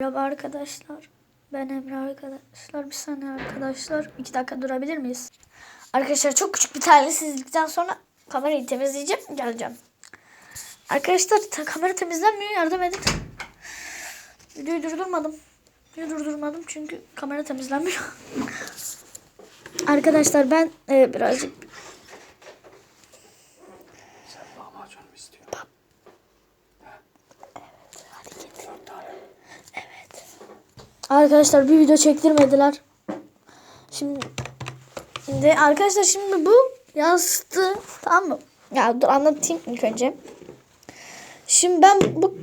Merhaba arkadaşlar. Ben Emre arkadaşlar. Bir saniye arkadaşlar. İki dakika durabilir miyiz? Arkadaşlar çok küçük bir talihsizlikten sonra kamerayı temizleyeceğim. Geleceğim. Arkadaşlar ta- kamera temizlenmiyor. Yardım edin. Videoyu durdurmadım. Videoyu durdurmadım çünkü kamera temizlenmiyor. arkadaşlar ben e, birazcık Sen lahmacun mu istiyorsun? Dört tane. Arkadaşlar bir video çektirmediler. Şimdi, şimdi arkadaşlar şimdi bu yastı tamam mı? Ya dur anlatayım ilk önce. Şimdi ben bu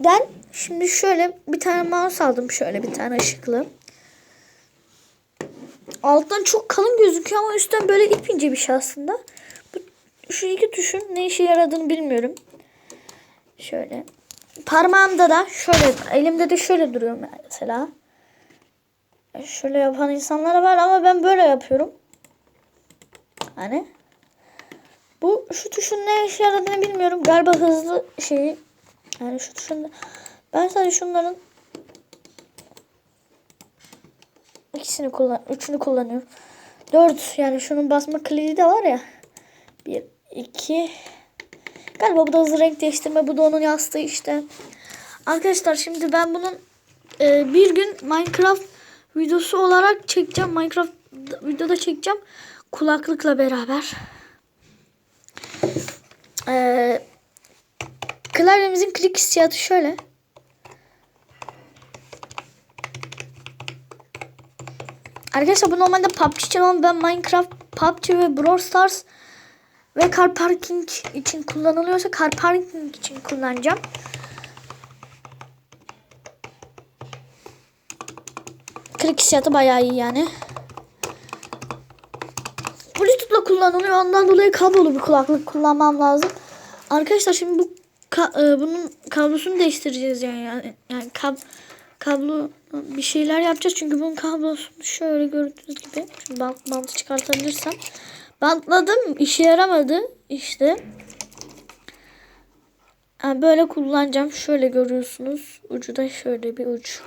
ben şimdi şöyle bir tane mouse aldım şöyle bir tane ışıklı. Alttan çok kalın gözüküyor ama üstten böyle ip ince bir şey aslında. Bu, şu iki tuşun ne işe yaradığını bilmiyorum. Şöyle. Parmağımda da şöyle, elimde de şöyle duruyor mesela. Şöyle yapan insanlar var ama ben böyle yapıyorum. Hani bu şu tuşun ne işe yaradığını bilmiyorum. Galiba hızlı şeyi. Yani şu tuşun ben sadece şunların ikisini kullan, üçünü kullanıyorum. Dört yani şunun basma kilidi de var ya. Bir, iki, Galiba bu da hızlı renk değiştirme. Bu da onun yastığı işte. Arkadaşlar şimdi ben bunun e, bir gün Minecraft videosu olarak çekeceğim. Minecraft videoda çekeceğim. Kulaklıkla beraber. E, klavyemizin klik hissiyatı şöyle. Arkadaşlar bu normalde PUBG için ama ben Minecraft, PUBG ve Brawl Stars ve car parking için kullanılıyorsa car parking için kullanacağım. Kırık hissiyatı bayağı iyi yani. Bluetooth'la kullanılıyor. Ondan dolayı kablolu bir kulaklık kullanmam lazım. Arkadaşlar şimdi bu ka- e, bunun kablosunu değiştireceğiz yani. Yani, yani kab kablo bir şeyler yapacağız. Çünkü bunun kablosunu şöyle gördüğünüz gibi. Şimdi bant, bantı çıkartabilirsem. Bantladım. işe yaramadı. işte. Yani böyle kullanacağım. Şöyle görüyorsunuz. Ucu da şöyle bir uç.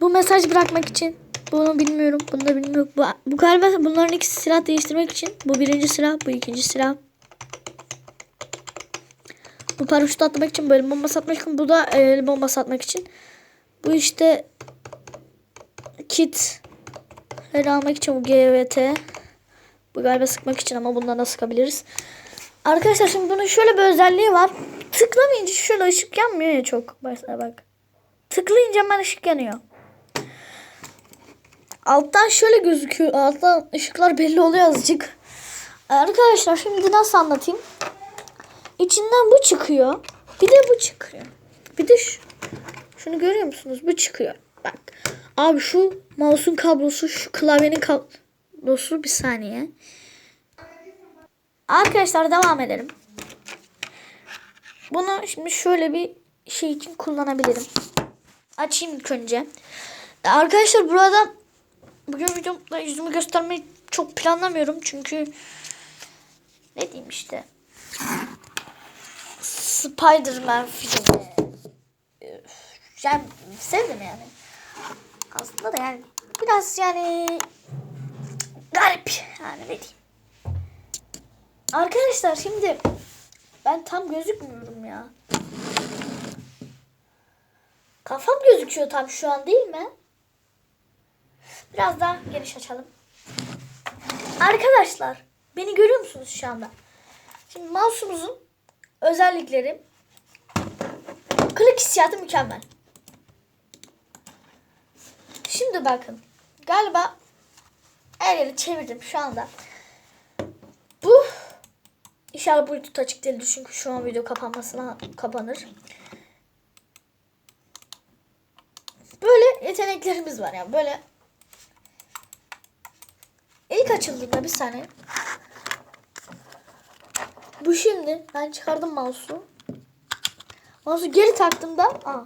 Bu mesaj bırakmak için. Bunu bilmiyorum. Bunu da bilmiyorum. Bu, bu galiba bunların ikisi silah değiştirmek için. Bu birinci silah. Bu ikinci silah. Bu paraşüt atmak için. Böyle bomba satmak için. Bu da el bomba satmak için. Bu işte kit. El almak için bu GVT. Bu galiba sıkmak için ama bundan da sıkabiliriz. Arkadaşlar şimdi bunun şöyle bir özelliği var. Tıklamayınca şöyle ışık yanmıyor ya çok. Mesela bak. Tıklayınca hemen ışık yanıyor. Alttan şöyle gözüküyor. Alttan ışıklar belli oluyor azıcık. Arkadaşlar şimdi nasıl anlatayım? İçinden bu çıkıyor. Bir de bu çıkıyor. Bir de şu. Şunu görüyor musunuz? Bu çıkıyor. Bak. Abi şu mouse'un kablosu, şu klavyenin kablosu bir saniye. Arkadaşlar devam edelim. Bunu şimdi şöyle bir şey için kullanabilirim. Açayım ilk önce. Arkadaşlar burada bugün videomda yüzümü göstermeyi çok planlamıyorum. Çünkü ne diyeyim işte. Spider-Man filmi. Yani sevdim yani. Aslında da yani biraz yani garip yani ne diyeyim. Arkadaşlar şimdi ben tam gözükmüyorum ya. Kafam gözüküyor tam şu an değil mi? Biraz daha geniş açalım. Arkadaşlar beni görüyor musunuz şu anda? Şimdi mouse'umuzun özellikleri klik hissiyatı mükemmel. Şimdi bakın. Galiba her yeri çevirdim şu anda. Bu İnşallah Bluetooth açık değildir çünkü şu an video kapanmasına kapanır. Böyle yeteneklerimiz var yani böyle. İlk açıldığında bir saniye. Bu şimdi ben çıkardım mouse'u. Mouse'u geri taktığımda aa,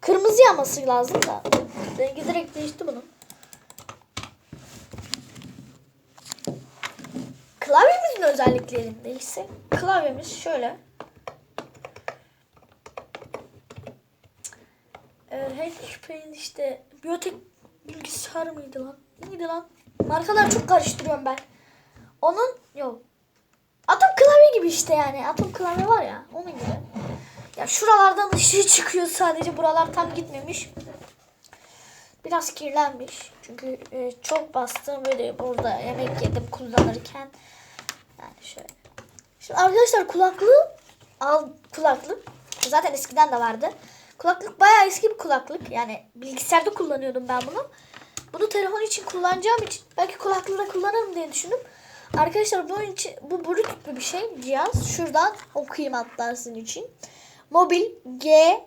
kırmızı yanması lazım da. Rengi direkt değişti bunun klavyemizin özelliklerinde ise klavyemiz şöyle e, HP'nin işte biyotek bilgisayar mıydı lan? Neydi lan? Markalar çok karıştırıyorum ben. Onun yok. Atom klavye gibi işte yani. Atom klavye var ya onun gibi. Ya şuralardan ışığı çıkıyor sadece buralar tam gitmemiş. Biraz kirlenmiş. Çünkü e, çok bastım böyle burada yemek yedim kullanırken. Yani şöyle. Şimdi arkadaşlar kulaklığı al kulaklık. Zaten eskiden de vardı. Kulaklık bayağı eski bir kulaklık. Yani bilgisayarda kullanıyordum ben bunu. Bunu telefon için kullanacağım için belki kulaklığı da kullanırım diye düşündüm. Arkadaşlar bunun için bu bluetoothlu bir şey cihaz. Şuradan okuyayım hatta sizin için. Mobil G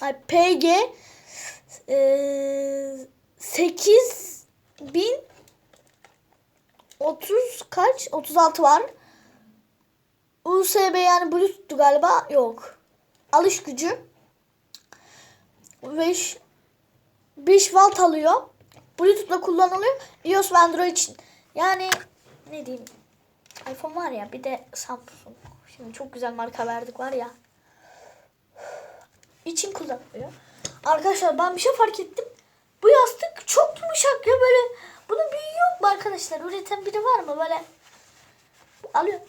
ay, PG e, 8000 30 kaç? 36 var. USB yani Bluetooth'tu galiba. Yok. Alış gücü 5 5 volt alıyor. Bluetooth'la kullanılıyor. iOS ve Android için. Yani ne diyeyim? iPhone var ya bir de Samsung. Şimdi çok güzel marka verdik var ya. için kullanılıyor. Arkadaşlar ben bir şey fark ettim. Bu yastık çok yumuşak ya böyle. Bunun büyüğü yok mu arkadaşlar? Üreten biri var mı böyle? Alıyor.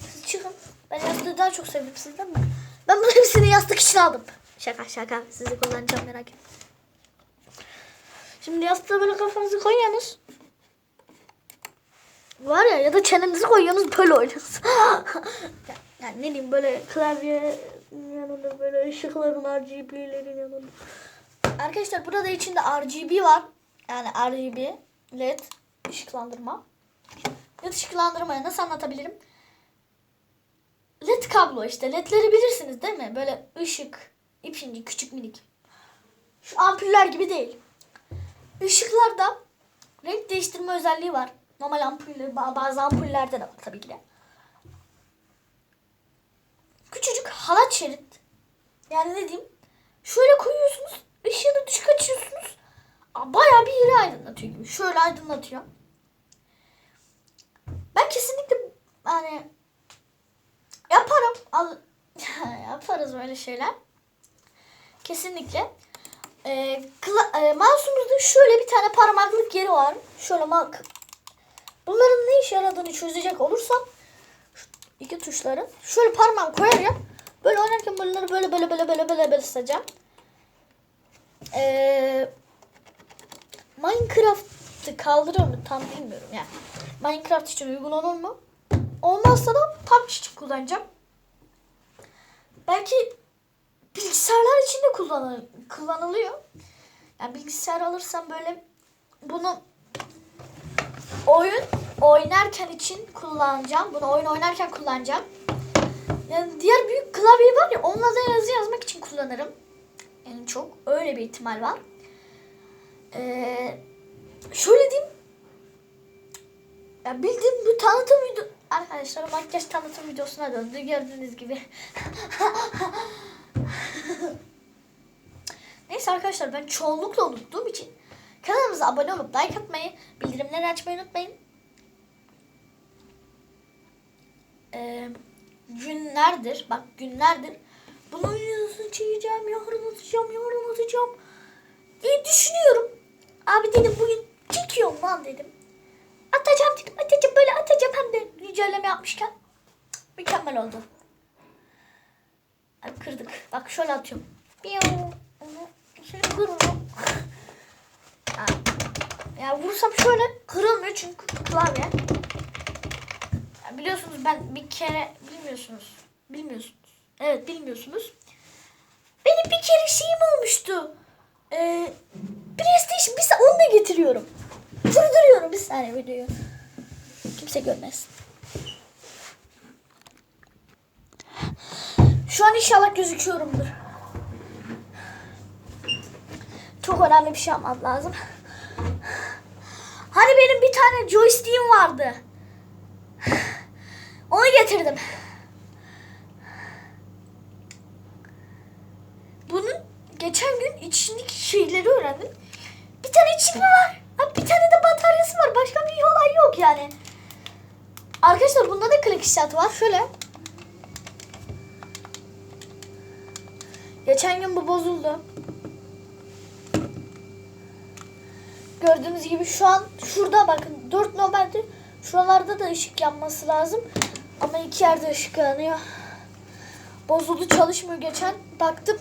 Siz çıkın. Ben yastığı daha çok sevdim sizden mi? Ben bunun hepsini yastık için aldım. Şaka şaka. Sizi kullanacağım merak etmeyin. Şimdi yastığa böyle kafanızı koyuyorsunuz. Var ya ya da çenenizi koyuyorsunuz böyle oynuyorsunuz. yani ne diyeyim böyle klavye yanında böyle ışıkların RGB'lerin yanında. Arkadaşlar burada içinde RGB var. Yani RGB LED ışıklandırma. LED ışıklandırmayı nasıl anlatabilirim? LED kablo işte. LED'leri bilirsiniz değil mi? Böyle ışık, ipinci, küçük minik. Şu ampuller gibi değil. Işıklarda renk değiştirme özelliği var. Normal ampuller, ba- bazı ampullerde de var tabii ki de. Küçücük halat şerit. Yani ne diyeyim? Şöyle koyuyorsunuz, ışığını düşük açıyorsunuz. Bayağı bir yeri aydınlatıyor gibi. Şöyle aydınlatıyor. Ben kesinlikle yani yaparım. Al, yaparız böyle şeyler. Kesinlikle. Ee, e, mouse'umuzda şöyle bir tane parmaklık yeri var. Şöyle bak. Bunların ne işe yaradığını çözecek olursam iki tuşların şöyle parmağımı koyarım. Böyle oynarken bunları böyle böyle böyle böyle böyle böyle sızacağım. Ee, Minecraft'ı kaldırıyor mu tam bilmiyorum yani. Minecraft için uygun olur mu? Olmazsa da PUBG için kullanacağım. Belki bilgisayarlar için de kullanı- kullanılıyor. Yani bilgisayar alırsam böyle bunu oyun oynarken için kullanacağım. Bunu oyun oynarken kullanacağım. Yani diğer büyük klavye var ya onunla da yazı yazmak için kullanırım. En çok öyle bir ihtimal var. Ee, şöyle diyeyim. Ya bildiğim bu tanıtım video arkadaşlar makyaj tanıtım videosuna döndü gördüğünüz gibi. Neyse arkadaşlar ben çoğunlukla unuttuğum için kanalımıza abone olup like atmayı, bildirimleri açmayı unutmayın. Ee, günlerdir, bak günlerdir bunu videosunu çekeceğim, yarın atacağım, yarın atacağım. İyi düşünüyorum. Abi dedim bugün çekiyorum lan dedim. Atacağım dedim, atacağım böyle atacağım hem de güncelleme yapmışken. Mükemmel oldu. Ay, kırdık. Bak şöyle atıyorum. Onu şöyle vururum. Ya, ya vursam şöyle kırılmıyor çünkü klavye. Ya biliyorsunuz ben bir kere bilmiyorsunuz. Bilmiyorsunuz. Evet bilmiyorsunuz. Benim bir kere şeyim olmuştu. Ee, PlayStation bir onu da getiriyorum. Durduruyorum bir saniye videoyu. Kimse görmesin. Şu an inşallah gözüküyorumdur. Çok önemli bir şey yapmam lazım. Hani benim bir tane joystick'im vardı. Onu getirdim. Arkadaşlar bunda da click shot var. Şöyle. Geçen gün bu bozuldu. Gördüğünüz gibi şu an şurada bakın 4 nöbetli şuralarda da ışık yanması lazım. Ama iki yerde ışık yanıyor. Bozuldu çalışmıyor geçen. Baktım.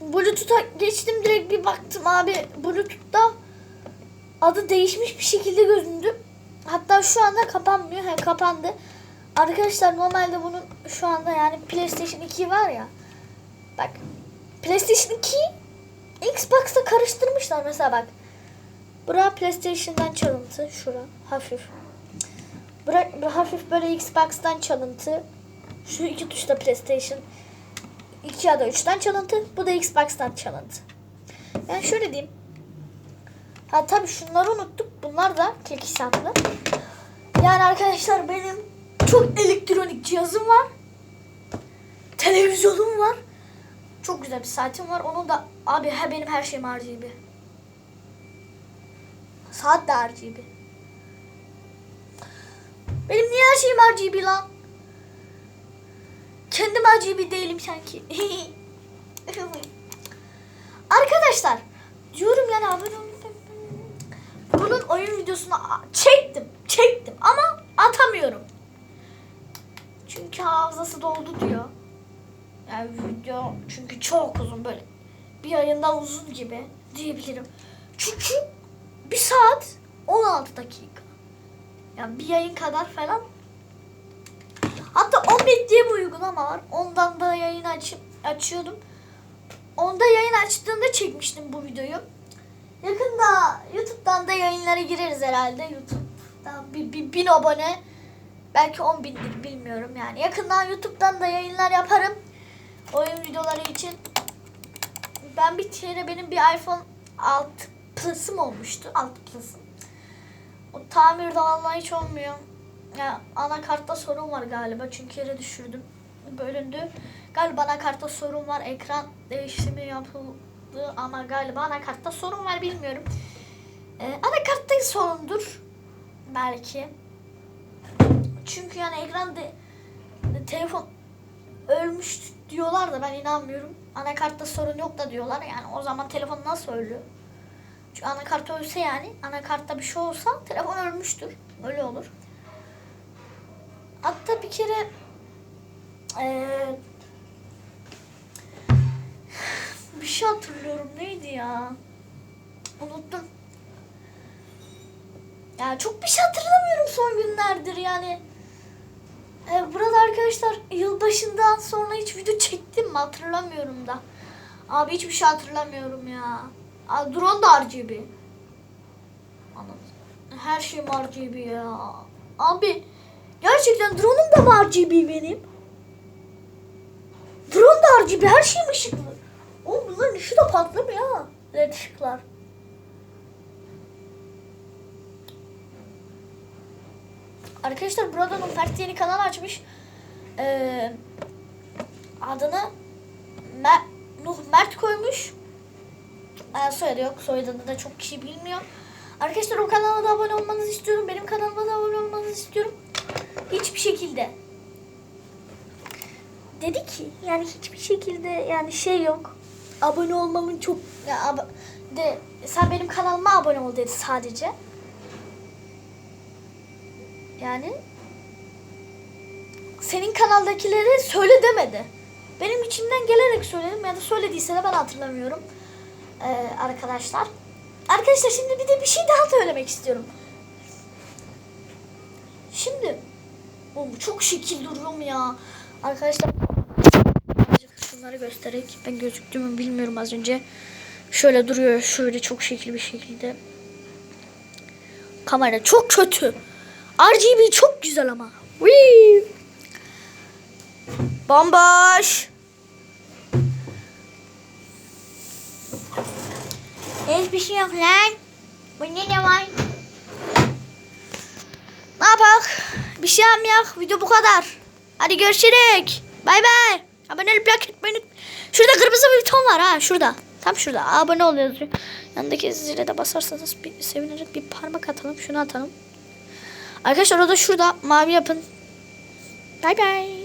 Bluetooth'a geçtim direkt bir baktım abi. Bluetooth'ta adı değişmiş bir şekilde gözündü. Hatta şu anda kapanmıyor. He, kapandı. Arkadaşlar normalde bunun şu anda yani PlayStation 2 var ya. Bak. PlayStation 2 Xbox'ta karıştırmışlar mesela bak. Bura PlayStation'dan çalıntı. Şura hafif. Bura, bura hafif böyle Xbox'tan çalıntı. Şu iki tuşta PlayStation 2 ya da 3'ten çalıntı. Bu da Xbox'tan çalıntı. Yani şöyle diyeyim. Ha tabii şunları unuttuk. Bunlar da kek hesaplı. Yani arkadaşlar benim çok elektronik cihazım var. Televizyonum var. Çok güzel bir saatim var. Onun da abi he benim her şeyim RGB. Saat de RGB. Benim niye her şeyim RGB lan? Kendim RGB değilim sanki. Arkadaşlar diyorum yani abone olun. Bunun oyun videosunu çektim. Çektim ama atamıyorum. Çünkü hafızası doldu diyor. Yani video çünkü çok uzun böyle. Bir ayından uzun gibi diyebilirim. Çünkü bir saat 16 dakika. Yani bir yayın kadar falan. Hatta 11 diye bir uygulama var. Ondan da yayın açıp açıyordum. Onda yayın açtığımda çekmiştim bu videoyu. Yakında YouTube'dan da yayınlara gireriz herhalde. YouTube'dan bir, bir bin abone. Belki 10 bindir bilmiyorum yani. Yakından YouTube'dan da yayınlar yaparım. Oyun videoları için. Ben bir kere benim bir iPhone 6 Plus'ım olmuştu. 6 Plus'ım. O tamirde vallahi hiç olmuyor. Ya anakartta sorun var galiba çünkü yere düşürdüm. Bölündü. Galiba anakartta sorun var. Ekran değişimi yapıldı ama galiba anakartta sorun var bilmiyorum. Ee, anakartta sorundur. Belki. Çünkü yani ekran de, de- telefon ölmüş diyorlar da ben inanmıyorum. Anakartta sorun yok da diyorlar. Yani o zaman telefon nasıl ölüyor? Çünkü anakart ölse yani anakartta bir şey olsa telefon ölmüştür. Öyle olur. Hatta bir kere eee, bir şey hatırlıyorum. Neydi ya? Unuttum. Ya çok bir şey hatırlamıyorum son günlerdir yani. Ee, burada arkadaşlar yılbaşından sonra hiç video çektim mi hatırlamıyorum da. Abi hiçbir şey hatırlamıyorum ya. Aa, drone da RGB. Anladım. Her şeyim RGB ya. Abi gerçekten drone'um da mı RGB benim? Drone da RGB her şeyim ışıklı. Bunların ışığı da patlamıyor ha. LED ışıklar. Arkadaşlar buradan Mert yeni kanal açmış. Ee, adını Mer Nuh Mert koymuş. Ee, soyadı yok. Soyadını da çok kişi bilmiyor. Arkadaşlar o kanala da abone olmanızı istiyorum. Benim kanalıma da abone olmanızı istiyorum. Hiçbir şekilde. Dedi ki yani hiçbir şekilde yani şey yok. Abone olmamın çok ab- de sen benim kanalıma abone ol dedi sadece. Yani senin kanaldakilere söyle demedi. Benim içimden gelerek söyledim ya da söylediyse de ben hatırlamıyorum. Ee, arkadaşlar. Arkadaşlar şimdi bir de bir şey daha söylemek istiyorum. Şimdi Oğlum çok şekil duruyorum ya. Arkadaşlar Şunları göstererek ben gözüktüğümü bilmiyorum az önce. Şöyle duruyor şöyle çok şekil bir şekilde. Kamera çok kötü. RGB çok güzel ama. Whee! Bomboş. Hiçbir şey yok lan. Bu ne ne var? Ne yapak? Bir şey yapmayak. Video bu kadar. Hadi görüşürük. Bay bay. Abone olup like etmeyi Şurada kırmızı bir buton var ha. Şurada. Tam şurada. Abone ol yazıyor. Yanındaki zile de basarsanız bir, sevinirim. Bir parmak atalım. Şunu atalım. Arkadaşlar o da şurada. Mavi yapın. Bay bay.